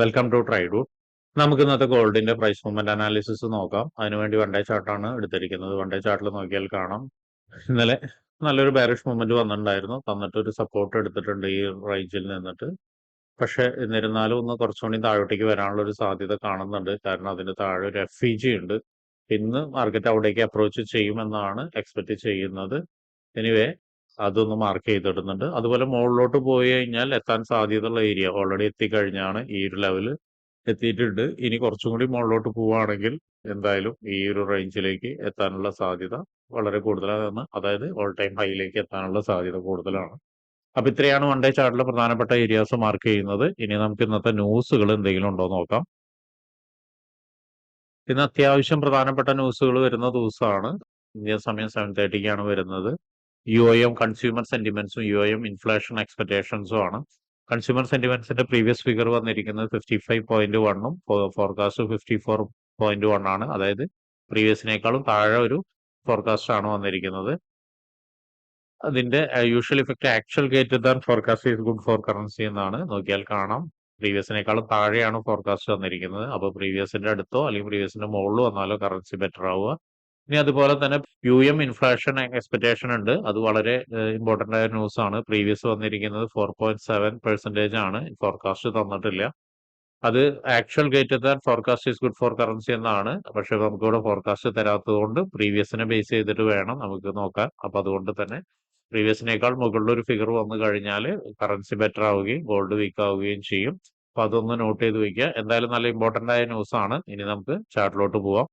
Welcome to ട്രൈഡു നമുക്ക് ഇന്നത്തെ ഗോൾഡിന്റെ പ്രൈസ് മൂവ്മെന്റ് അനാലിസിസ് നോക്കാം. അതിനുവേണ്ടി വൺ ഡേ ചാർട്ടാണ് എടുത്തിരിക്കുന്നത്. വൺ ഡേ ചാർട്ടിൽ നോക്കിയാൽ കാണാം. ഇന്നലെ നല്ലൊരു ബാരിഷ് മൂവ്മെന്റ് വന്നിട്ടുണ്ടായിരുന്നു. തന്നിട്ട് ഒരു സപ്പോർട്ട് എടുത്തിട്ടുണ്ട് ഈ റേഞ്ചിൽ നിന്നിട്ട്. പക്ഷെ എന്നിരുന്നാലും ഒന്ന് കുറച്ചുകൂടി താഴോട്ടേക്ക് വരാനുള്ള ഒരു സാധ്യത കാണുന്നുണ്ട്. കാരണം അതിന് താഴെ ഒരു എഫ് ഇ ജി ഉണ്ട്. ഇന്ന് മാർക്കറ്റ് അവിടേക്ക് അപ്രോച്ച് ചെയ്യുമെന്നാണ് എക്സ്പെക്ട് ചെയ്യുന്നത്. എനിവേ അതൊന്ന് മാർക്ക് ചെയ്തിടുന്നുണ്ട് അതുപോലെ മുകളിലോട്ട് പോയി കഴിഞ്ഞാൽ എത്താൻ സാധ്യതയുള്ള ഏരിയ ഓൾറെഡി എത്തിക്കഴിഞ്ഞാണ് ഈ ഒരു ലെവൽ എത്തിയിട്ടുണ്ട്. ഇനി കുറച്ചും കൂടി മുകളിലോട്ട് പോവുകയാണെങ്കിൽ എന്തായാലും ഈ ഒരു റേഞ്ചിലേക്ക് എത്താനുള്ള സാധ്യത വളരെ കൂടുതലാണ്. അതായത് ഓൾ ടൈം ഹൈയിലേക്ക് എത്താനുള്ള സാധ്യത കൂടുതലാണ്. അപ്പൊ ഇത്രയാണ് വൺ ഡേ ചാർട്ടിലെ പ്രധാനപ്പെട്ട ഏരിയാസ് മാർക്ക് ചെയ്യുന്നത്. ഇനി നമുക്ക് ഇന്നത്തെ ന്യൂസുകൾ എന്തെങ്കിലും ഉണ്ടോ നോക്കാം. ഇന്ന് അത്യാവശ്യം പ്രധാനപ്പെട്ട ന്യൂസുകൾ വരുന്ന ദിവസമാണ്. ഇന്ത്യ സമയം സെവൻ തേർട്ടിക്കാണ് വരുന്നത്. യു എം കൺസ്യൂമർ സെന്റിമെന്റ്സും യു എം ഇൻഫ്ലേഷൻ എക്സ്പെക്ടേഷൻസും ആണ്. കൺസ്യൂമർ സെന്റിമെന്റ്സിന്റെ പ്രീവിയസ് ഫിഗർ വന്നിരിക്കുന്നത് ഫിഫ്റ്റി ഫൈവ് പോയിന്റ് വണ്ണും forecast fifty four point one ആണ്. അതായത് പ്രീവിയസിനേക്കാളും താഴെ ഒരു ഫോർകാസ്റ്റ് ആണ് വന്നിരിക്കുന്നത്. അതിന്റെ usual effect actual greater than forecast is good for currency എന്നാണ്. നോക്കിയാൽ കാണാം. പ്രീവിയസിനേക്കാളും താഴെയാണ് ഫോർകാസ്റ്റ് വന്നിരിക്കുന്നത്. അപ്പോൾ പ്രീവിയസിന്റെ അടുത്തോ അല്ലെങ്കിൽ പ്രീവിയസിന്റെ മുകളിൽ വന്നാലോ കറൻസി ബെറ്റർ ആവുക. ഇനി അതുപോലെ തന്നെ യു എം ഇൻഫ്ലേഷൻ എക്സ്പെക്ടേഷൻ ഉണ്ട്. അത് വളരെ ഇമ്പോർട്ടന്റ് ആയ ന്യൂസ് ആണ്. പ്രീവിയസ് വന്നിരിക്കുന്നത് ഫോർ പോയിന്റ് സെവൻ പെർസെന്റേജ് ആണ്. ഫോർകാസ്റ്റ് തന്നിട്ടില്ല. അത് actual greater than forecast is good for currency എന്നാണ്. പക്ഷെ നമുക്കിവിടെ ഫോർകാസ്റ്റ് തരാത്തത് കൊണ്ട് പ്രീവിയസിനെ ബേസ് ചെയ്തിട്ട് വേണം നമുക്ക് നോക്കാൻ അപ്പൊ അതുകൊണ്ട് തന്നെ പ്രീവിയസിനേക്കാൾ മുകളിൽ ഒരു ഫിഗർ വന്നു കഴിഞ്ഞാൽ കറൻസി ബെറ്റർ ആവുകയും ഗോൾഡ് വീക്ക് ആവുകയും ചെയ്യും. അപ്പൊ അതൊന്ന് നോട്ട് ചെയ്ത് വയ്ക്കുക എന്തായാലും നല്ല ഇമ്പോർട്ടന്റ് ആയ ന്യൂസ് ആണ്. ഇനി നമുക്ക് ചാർട്ടിലോട്ട് പോവാം.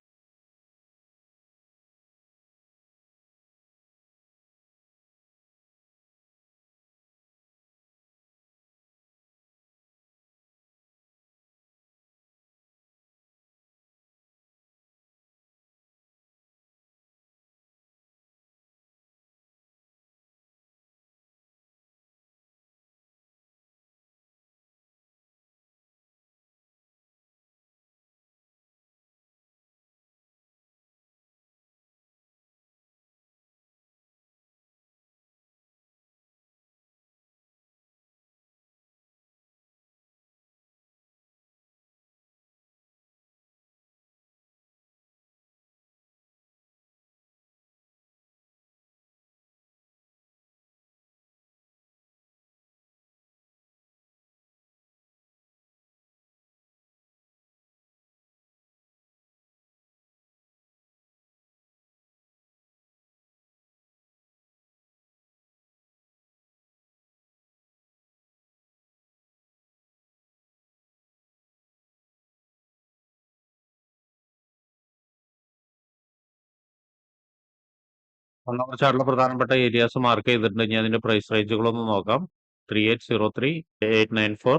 ചാർട്ടിലെ പ്രധാനപ്പെട്ട ഏരിയാസ് മാർക്ക് ചെയ്തിട്ടുണ്ട് ഇനി അതിന്റെ പ്രൈസ് റേഞ്ചുകളൊന്ന് നോക്കാം. Three eight zero three eight nine four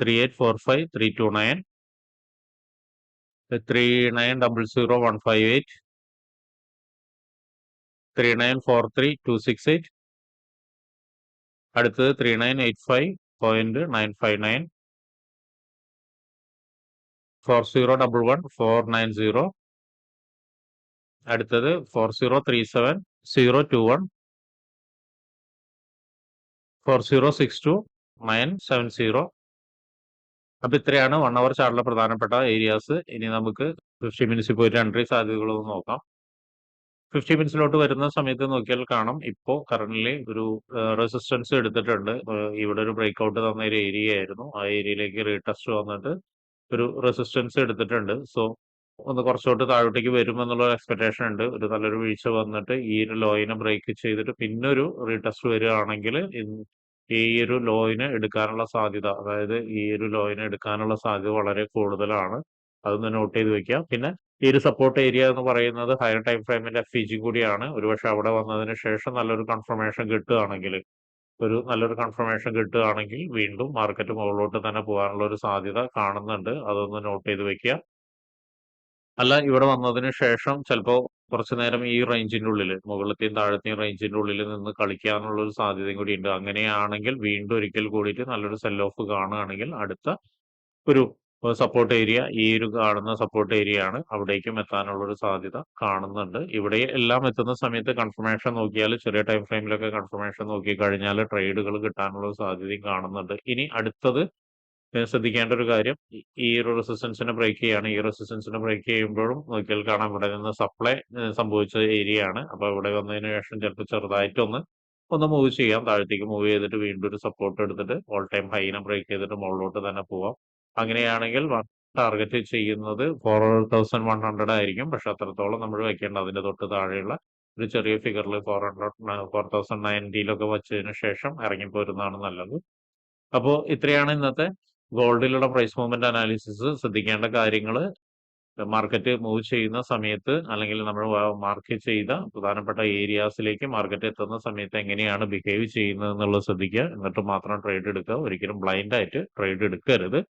three eight four five three two nine three nine double zero one five eight three nine four three two six eight അടുത്തത് three nine eight five point nine five nine four zero double one four nine zero അടുത്തത് four zero three seven zero two one four zero six two nine seven zero അപ്പൊ ഇത്രയാണ് one hour ചാർട്ടിലെ പ്രധാനപ്പെട്ട areas ഇനി നമുക്ക് fifty മിനിറ്റ്സിൽ പോയിട്ട് entry സാധ്യതകളൊന്ന് നോക്കാം. Fifty മിനിറ്റ്സിലോട്ട് വരുന്ന സമയത്ത് നോക്കിയാൽ കാണാം. ഇപ്പോൾ കറന്റ്ലി ഒരു റെസിസ്റ്റൻസ് എടുത്തിട്ടുണ്ട്. ഇവിടെ ഒരു ബ്രേക്ക് ഔട്ട് തന്ന ഒരു ഏരിയ ആയിരുന്നു. ആ ഏരിയയിലേക്ക് റീടെസ്റ്റ് വന്നിട്ട് ഒരു റെസിസ്റ്റൻസ് എടുത്തിട്ടുണ്ട്. സോ ഒന്ന് കുറച്ചോട്ട് താഴോട്ടേക്ക് വരും വരുമെന്നുള്ള എക്സ്പെക്ടേഷൻ ഉണ്ട്. ഒരു നല്ലൊരു വീഴ്ച വന്നിട്ട് ഈ ഒരു ലോയിനെ ബ്രേക്ക് ചെയ്തിട്ട് പിന്നെ ഒരു റീടെസ്റ്റ് വരികയാണെങ്കിൽ ഈ ഒരു ലോയിനെ എടുക്കാനുള്ള സാധ്യത അതായത് ഈ ഒരു ലോയിനെ എടുക്കാനുള്ള സാധ്യത വളരെ കൂടുതലാണ്. അതൊന്ന് നോട്ട് ചെയ്ത് വെക്കുക. പിന്നെ ഈ ഒരു സപ്പോർട്ട് ഏരിയ എന്ന് പറയുന്നത് ഹയർ ടൈം ഫ്രെയിമിന്റെ എഫ് ജി കൂടിയാണ്. ഒരുപക്ഷെ അവിടെ വന്നതിന് ശേഷം നല്ലൊരു കൺഫർമേഷൻ കിട്ടുകയാണെങ്കിൽ ഒരു നല്ലൊരു കൺഫർമേഷൻ കിട്ടുകയാണെങ്കിൽ വീണ്ടും മാർക്കറ്റ് മുകളിലോട്ട് തന്നെ പോകാനുള്ള ഒരു സാധ്യത കാണുന്നുണ്ട്. അതൊന്ന് നോട്ട് ചെയ്ത് വെക്കുക. അല്ല ഇവിടെ വന്നതിന് ശേഷം ചിലപ്പോൾ കുറച്ചു നേരം ഈ റേഞ്ചിന്റെ ഉള്ളിൽ മുകളിലത്തെയും താഴത്തെയും റേഞ്ചിന്റെ ഉള്ളിൽ നിന്ന് കളിക്കാനുള്ള ഒരു സാധ്യതയും കൂടി ഉണ്ട്. അങ്ങനെയാണെങ്കിൽ വീണ്ടും ഒരിക്കൽ കൂടിയിട്ട് നല്ലൊരു സെൽ ഓഫ് കാണുകയാണെങ്കിൽ അടുത്ത ഒരു സപ്പോർട്ട് ഏരിയ ഈ ഒരു കാണുന്ന സപ്പോർട്ട് ഏരിയ ആണ് അവിടേക്കും എത്താനുള്ള ഒരു സാധ്യത കാണുന്നുണ്ട്. ഇവിടെ എല്ലാം എത്തുന്ന സമയത്ത് കൺഫർമേഷൻ നോക്കിയാൽ ചെറിയ ടൈം ഫ്രെയിമിലൊക്കെ കൺഫർമേഷൻ നോക്കി കഴിഞ്ഞാൽ ട്രേഡുകൾ കിട്ടാനുള്ള സാധ്യതയും കാണുന്നുണ്ട്. ഇനി അടുത്തത് ശ്രദ്ധിക്കേണ്ട ഒരു കാര്യം ഈ ഒരു റെസിസ്റ്റൻസിനെ ബ്രേക്ക് ചെയ്യാണ്. ഈ റെസിസ്റ്റൻസിനെ ബ്രേക്ക് ചെയ്യുമ്പോഴും നോക്കിയാൽ കാണാം ഇവിടെ നിന്ന് സപ്ലൈ സംഭവിച്ച ഏരിയ ആണ്. അപ്പൊ ഇവിടെ വന്നതിന് ശേഷം ചിലപ്പോൾ ചെറുതായിട്ടൊന്ന് ഒന്ന് മൂവ് ചെയ്യാം. താഴത്തേക്ക് മൂവ് ചെയ്തിട്ട് വീണ്ടും ഒരു സപ്പോർട്ട് എടുത്തിട്ട് ഓൾ ടൈം ഹൈനെ ബ്രേക്ക് ചെയ്തിട്ട് മുകളിലോട്ട് തന്നെ പോവാം. അങ്ങനെയാണെങ്കിൽ ടാർഗറ്റ് ചെയ്യുന്നത് 4100 ആയിരിക്കും. പക്ഷെ അത്രത്തോളം നമ്മൾ വെക്കേണ്ട. അതിന്റെ തൊട്ട് താഴെയുള്ള ഒരു ചെറിയ ഫിഗറിൽ 400 ന 4090ലൊക്കെ വച്ചതിന് ശേഷം ഇറങ്ങിപ്പോരുന്നതാണ് നല്ലത്. അപ്പോൾ ഇത്രയാണ് ഇന്നത്തെ ഗോൾഡിലുള്ള പ്രൈസ് മൂവ്മെന്റ് അനാലിസിസ്. ശ്രദ്ധിക്കേണ്ട കാര്യങ്ങൾ മാർക്കറ്റ് മൂവ് ചെയ്യുന്ന സമയത്ത് അല്ലെങ്കിൽ നമ്മൾ മാർക്കറ്റ് മാർക്ക് ചെയ്ത പ്രധാനപ്പെട്ട ഏരിയാസിലേക്ക് മാർക്കറ്റ് എത്തുന്ന സമയത്ത് എങ്ങനെയാണ് ബിഹേവ് ചെയ്യുന്നത് എന്നുള്ളത് ശ്രദ്ധിക്കുക. എന്നിട്ട് മാത്രം ട്രേഡ് എടുക്കുക. ഒരിക്കലും ബ്ലൈൻഡ് ആയിട്ട് ട്രേഡ് എടുക്കരുത്.